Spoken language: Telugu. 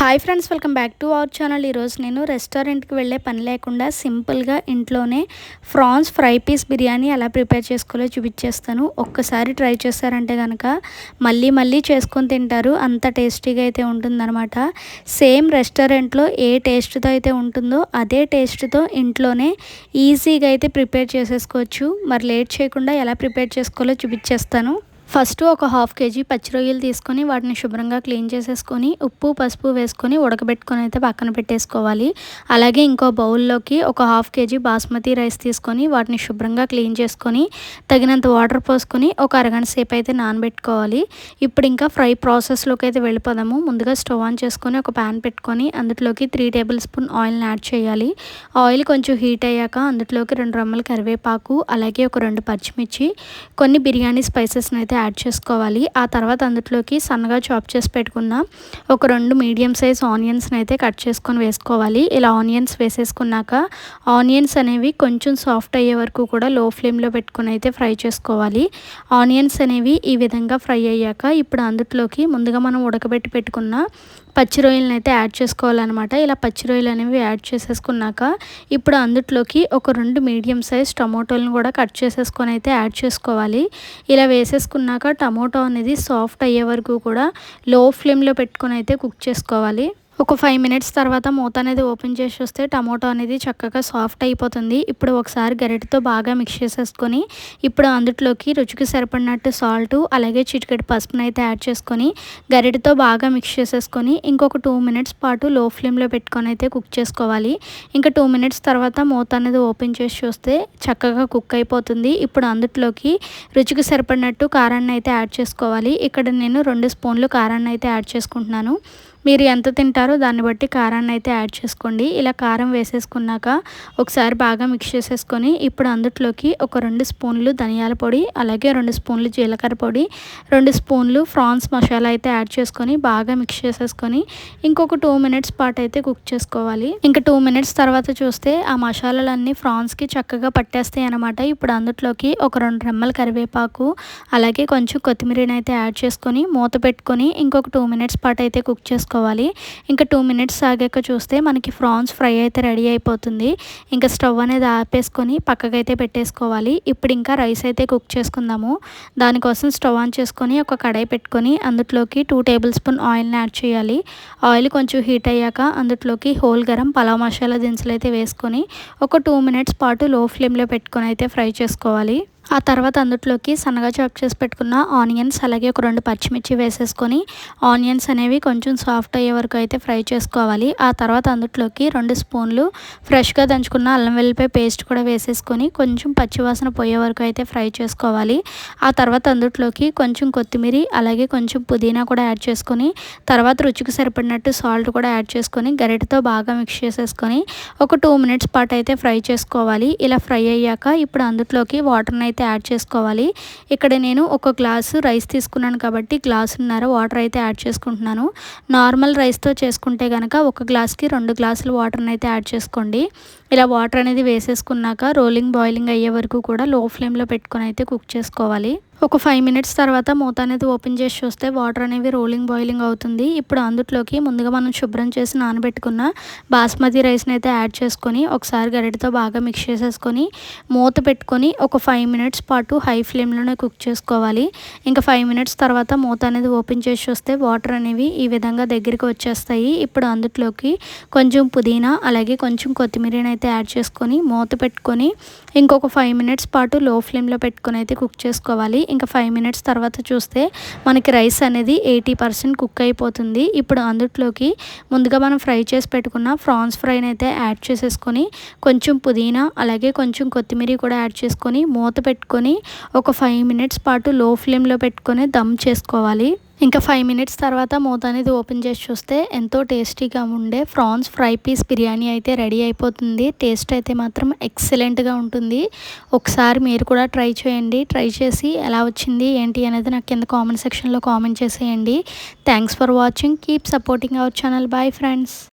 Hi friends welcome back to our channel ఈరోజు నేను రెస్టారెంట్కి వెళ్ళే పని లేకుండా సింపుల్గా ఇంట్లోనే ఫ్రాన్స్ ఫ్రై పీస్ బిర్యానీ ఎలా ప్రిపేర్ చేసుకోవాలో చూపించేస్తాను. ఒక్కసారి ట్రై చేస్తారంటే కనుక మళ్ళీ మళ్ళీ చేసుకొని తింటారు. అంత టేస్టీగా అయితే ఉంటుందన్నమాట. సేమ్ రెస్టారెంట్లో ఏ టేస్ట్తో అయితే ఉంటుందో అదే టేస్ట్తో ఇంట్లోనే ఈజీగా అయితే ప్రిపేర్ చేసేసుకోవచ్చు. మరి లేట్ చేయకుండా ఎలా ప్రిపేర్ చేసుకోవాలో చూపించేస్తాను. ఫస్ట్ ఒక హాఫ్ కేజీ పచ్చి రొయ్యలు తీసుకొని వాటిని శుభ్రంగా క్లీన్ చేసేసుకొని ఉప్పు పసుపు వేసుకొని ఉడకబెట్టుకొని అయితే పక్కన పెట్టేసుకోవాలి. అలాగే ఇంకో బౌల్లోకి ఒక హాఫ్ కేజీ బాస్మతి రైస్ తీసుకొని వాటిని శుభ్రంగా క్లీన్ చేసుకొని తగినంత వాటర్ పోసుకొని ఒక అరగంట సేపు అయితే నానబెట్టుకోవాలి. ఇప్పుడు ఇంకా ఫ్రై ప్రాసెస్లోకి అయితే వెళ్ళిపోదాము. ముందుగా స్టవ్ ఆన్ చేసుకొని ఒక ప్యాన్ పెట్టుకొని అందులోకి త్రీ టేబుల్ స్పూన్ ఆయిల్ని యాడ్ చేయాలి. ఆయిల్ కొంచెం హీట్ అయ్యాక అందులోకి రెండు రొమ్మల కరివేపాకు అలాగే ఒక రెండు పచ్చిమిర్చి కొన్ని బిర్యానీ స్పైసెస్ని అయితే యాడ్ చేసుకోవాలి. ఆ తర్వాత అందులోకి సన్నగా చాప్ చేసి పెట్టుకున్న ఒక రెండు మీడియం సైజ్ ఆనియన్స్ని అయితే కట్ చేసుకొని వేసుకోవాలి. ఇలా ఆనియన్స్ వేసేసుకున్నాక ఆనియన్స్ అనేవి కొంచెం సాఫ్ట్ అయ్యే వరకు కూడా లో ఫ్లేమ్లో పెట్టుకుని అయితే ఫ్రై చేసుకోవాలి. ఆనియన్స్ అనేవి ఈ విధంగా ఫ్రై అయ్యాక ఇప్పుడు అందులోకి ముందుగా మనం ఉడకబెట్టి పెట్టుకున్న పచ్చి రొయ్యలను అయితే యాడ్ చేసుకోవాలన్నమాట. ఇలా పచ్చి రొయ్యలు అనేవి యాడ్ చేసేసుకున్నాక ఇప్పుడు అందుట్లోకి ఒక రెండు మీడియం సైజ్ టమోటోలను కూడా కట్ చేసేసుకొని అయితే యాడ్ చేసుకోవాలి. ఇలా వేసేసుకున్నాక టమోటో అనేది సాఫ్ట్ అయ్యే వరకు కూడా లో ఫ్లేమ్లో పెట్టుకొని అయితే కుక్ చేసుకోవాలి. ఒక ఫైవ్ మినిట్స్ తర్వాత మూత అనేది ఓపెన్ చేసి వస్తే టమాటో అనేది చక్కగా సాఫ్ట్ అయిపోతుంది. ఇప్పుడు ఒకసారి గరిటతో బాగా మిక్స్ చేసేసుకొని ఇప్పుడు అందుట్లోకి రుచికి సరిపడినట్టు సాల్ట్ అలాగే చిటికెట్ పసుపును అయితే యాడ్ చేసుకొని గరిటతో బాగా మిక్స్ చేసేసుకొని ఇంకొక టూ మినిట్స్ పాటు లో ఫ్లేమ్లో పెట్టుకొని అయితే కుక్ చేసుకోవాలి. ఇంకా టూ మినిట్స్ తర్వాత మూత అనేది ఓపెన్ చేసి చూస్తే చక్కగా కుక్ అయిపోతుంది. ఇప్పుడు అందుట్లోకి రుచికి సరిపడినట్టు కారాన్ని అయితే యాడ్ చేసుకోవాలి. ఇక్కడ నేను రెండు స్పూన్లు కారాన్ని అయితే యాడ్ చేసుకుంటున్నాను. మీరు ఎంత తింటారో దాన్ని బట్టి కారాన్ని అయితే యాడ్ చేసుకోండి. ఇలా కారం వేసేసుకున్నాక ఒకసారి బాగా మిక్స్ చేసేసుకొని ఇప్పుడు అందుట్లోకి ఒక రెండు స్పూన్లు ధనియాల పొడి అలాగే రెండు స్పూన్లు జీలకర్ర పొడి రెండు స్పూన్లు ఫ్రాన్స్ మసాలా అయితే యాడ్ చేసుకొని బాగా మిక్స్ చేసేసుకొని ఇంకొక టూ మినిట్స్ పాటు అయితే కుక్ చేసుకోవాలి. ఇంకా టూ మినిట్స్ తర్వాత చూస్తే ఆ మసాలాలన్నీ ఫ్రాన్స్కి చక్కగా పట్టేస్తాయి అనమాట ఇప్పుడు అందుట్లోకి ఒక రెండు రెమ్మల కరివేపాకు అలాగే కొంచెం కొత్తిమీరని అయితే యాడ్ చేసుకొని మూత పెట్టుకొని ఇంకొక టూ మినిట్స్ పాటు అయితే కుక్ చేసుకోవాలి. చేసుకోవాలి ఇంకా టూ మినిట్స్ ఆగాక చూస్తే మనకి ఫ్రాన్స్ ఫ్రై అయితే రెడీ అయిపోతుంది. ఇంకా స్టవ్ అనేది ఆపేసుకొని పక్కకైతే పెట్టేసుకోవాలి. ఇప్పుడు ఇంకా రైస్ అయితే కుక్ చేసుకుందాము. దానికోసం స్టవ్ ఆన్ చేసుకొని ఒక కడాయి పెట్టుకొని అందులోకి టూ టేబుల్ స్పూన్ ఆయిల్ని యాడ్ చేయాలి. ఆయిల్ కొంచెం హీట్ అయ్యాక అందులోకి హోల్ గరం పలావ్ మసాలా దినుసులు అయితే వేసుకొని ఒక టూ మినిట్స్ పాటు లో ఫ్లేమ్లో పెట్టుకొని అయితే ఫ్రై చేసుకోవాలి. ఆ తర్వాత అందులోకి సన్నగా చాప్ చేసి పెట్టుకున్న ఆనియన్స్ అలాగే ఒక రెండు పచ్చిమిర్చి వేసేసుకొని ఆనియన్స్ అనేవి కొంచెం సాఫ్ట్ అయ్యే వరకు అయితే ఫ్రై చేసుకోవాలి. ఆ తర్వాత అందులోకి రెండు స్పూన్లు ఫ్రెష్గా దంచుకున్న అల్లం వెల్లిపాయ పేస్ట్ కూడా వేసేసుకొని కొంచెం పచ్చివాసన పోయే వరకు అయితే ఫ్రై చేసుకోవాలి. ఆ తర్వాత అందులోకి కొంచెం కొత్తిమీర అలాగే కొంచెం పుదీనా కూడా యాడ్ చేసుకొని తర్వాత రుచికి సరిపడినట్టు సాల్ట్ కూడా యాడ్ చేసుకొని గరిటతో బాగా మిక్స్ చేసేసుకొని ఒక టూ మినిట్స్ పాటు అయితే ఫ్రై చేసుకోవాలి. ఇలా ఫ్రై అయ్యాక ఇప్పుడు అందులోకి వాటర్ని అయితే అయితే యాడ్ చేసుకోవాలి. ఇక్కడ నేను ఒక గ్లాసు రైస్ తీసుకున్నాను కాబట్టి గ్లాసున్నర వాటర్ అయితే యాడ్ చేసుకుంటున్నాను. నార్మల్ రైస్తో చేసుకుంటే కనుక ఒక గ్లాస్కి రెండు గ్లాసులు వాటర్ని అయితే యాడ్ చేసుకోండి. ఇలా వాటర్ అనేది వేసేసుకున్నాక రోలింగ్ బాయిలింగ్ అయ్యే వరకు కూడా లో ఫ్లేమ్లో పెట్టుకొని అయితే కుక్ చేసుకోవాలి. ఒక ఫైవ్ మినిట్స్ తర్వాత మూత అనేది ఓపెన్ చేసి చూస్తే వాటర్ అనేవి రోలింగ్ బాయిలింగ్ అవుతుంది. ఇప్పుడు అందులోకి ముందుగా మనం శుభ్రం చేసి నానబెట్టుకున్న బాస్మతి రైస్ని అయితే యాడ్ చేసుకొని ఒకసారి గరిటతో బాగా మిక్స్ చేసేసుకొని మూత పెట్టుకొని ఒక ఫైవ్ మినిట్స్ పాటు హై ఫ్లేమ్లోనే కుక్ చేసుకోవాలి. ఇంకా ఫైవ్ మినిట్స్ తర్వాత మూత అనేది ఓపెన్ చేసి చూస్తే వాటర్ అనేవి ఈ విధంగా దగ్గరికి వచ్చేస్తాయి. ఇప్పుడు అందుట్లోకి కొంచెం పుదీనా అలాగే కొంచెం కొత్తిమీరని అయితే యాడ్ చేసుకొని మూత పెట్టుకొని ఇంకొక ఫైవ్ మినిట్స్ పాటు లో ఫ్లేమ్లో పెట్టుకొని అయితే కుక్ చేసుకోవాలి. ఇంకా ఫైవ్ మినిట్స్ తర్వాత చూస్తే మనకి రైస్ అనేది ఎయిటీ పర్సెంట్ కుక్ అయిపోతుంది. ఇప్పుడు అందుట్లోకి ముందుగా మనం ఫ్రై చేసి పెట్టుకున్న ఫ్రాన్స్ ఫ్రైని అయితే యాడ్ చేసేసుకొని కొంచెం పుదీనా అలాగే కొంచెం కొత్తిమీర కూడా యాడ్ చేసుకొని మూత పెట్టుకొని ఒక ఫైవ్ మినిట్స్ పాటు లో ఫ్లేమ్లో పెట్టుకొని దమ్ చేసుకోవాలి. ఇంకా ఫైవ్ మినిట్స్ తర్వాత మూత అనేది ఓపెన్ చేసి చూస్తే ఎంతో టేస్టీగా ఉండే ఫ్రాన్స్ ఫ్రై పీస్ బిర్యానీ అయితే రెడీ అయిపోతుంది. టేస్ట్ అయితే మాత్రం ఎక్సలెంట్గా ఉంటుంది. ఒకసారి మీరు కూడా ట్రై చేయండి. ట్రై చేసి ఎలా వచ్చింది ఏంటి అనేది నాకు కింద కామెంట్ సెక్షన్లో కామెంట్ చేసేయండి. Thanks for watching keep supporting our channel bye friends